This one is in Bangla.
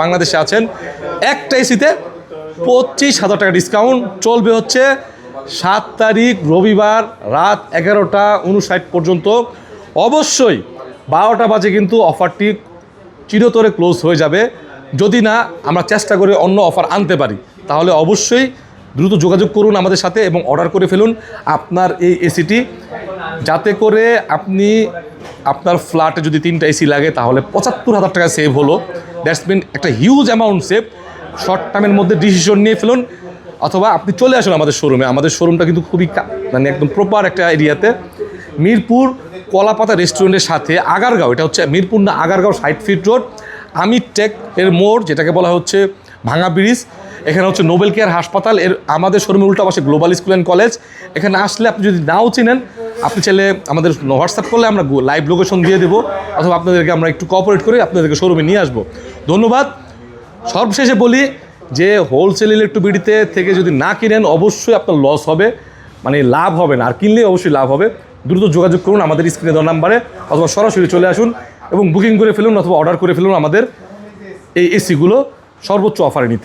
বাংলাদেশে আছেন, একটা এসিতে পঁচিশ হাজার টাকা ডিসকাউন্ট চলবে হচ্ছে সাত তারিখ রবিবার রাত এগারোটা উনষাট পর্যন্ত। অবশ্যই বারোটা বাজে কিন্তু অফারটি চিরতরে ক্লোজ হয়ে যাবে। যদি না, আমরা চেষ্টা করে অন্য অফার আনতে পারি। তাহলে অবশ্যই দ্রুত যোগাযোগ করুন আমাদের সাথে এবং অর্ডার করে ফেলুন আপনার এই এসিটি যাতে করে আপনি আপনার ফ্ল্যাটে যদি তিনটা এসি লাগে, তাহলে পঁচাত্তর হাজার টাকা সেভ হলো। দ্যাটস মিন একটা হিউজ অ্যামাউন্ট সেভ শর্ট টার্মের মধ্যে ডিসিশন নিয়ে ফেলুন, অথবা আপনি চলে আসুন আমাদের শোরুমে আমাদের শোরুমটা কিন্তু খুবই মানে একদম প্রপার একটা এরিয়াতে মিরপুর কলাপাতা রেস্টুরেন্টের সাথে আগারগাঁও, এটা হচ্ছে মিরপুর না আগারগাঁও সাইড ফিট রোড আমি টেক এর মোড়, যেটাকে বলা হচ্ছে ভাঙা ব্রিজ। এখানে হচ্ছে নোবেল কেয়ার হাসপাতাল। এর আমাদের শোরুমের উল্টা পাশে গ্লোবাল স্কুল অ্যান্ড কলেজ এখানে আসলে আপনি যদি নাও চিনেন আপনি চাইলে আমাদের হোয়াটসঅ্যাপ করলে আমরা লাইভ লোকেশন দিয়ে দেবো, অথবা আপনাদেরকে আমরা একটু কোঅপারেট করে আপনাদেরকে শোরুমে নিয়ে আসব। ধন্যবাদ। সর্বশেষে বলি যে হোলসেল ইলেকট্রিবিটিতে থেকে যদি না কিনেন, অবশ্যই আপনার লস হবে। মানে লাভ হবে না। আর কিনলেই অবশ্যই লাভ হবে। দ্রুত যোগাযোগ করুন আমাদের স্ক্রিনে দেওয়া নাম্বারে অথবা সরাসরি চলে আসুন এবং বুকিং করে ফেলুন অথবা অর্ডার করে ফেলুন আমাদের এই এসিগুলো সর্বোচ্চ অফারে নিতে।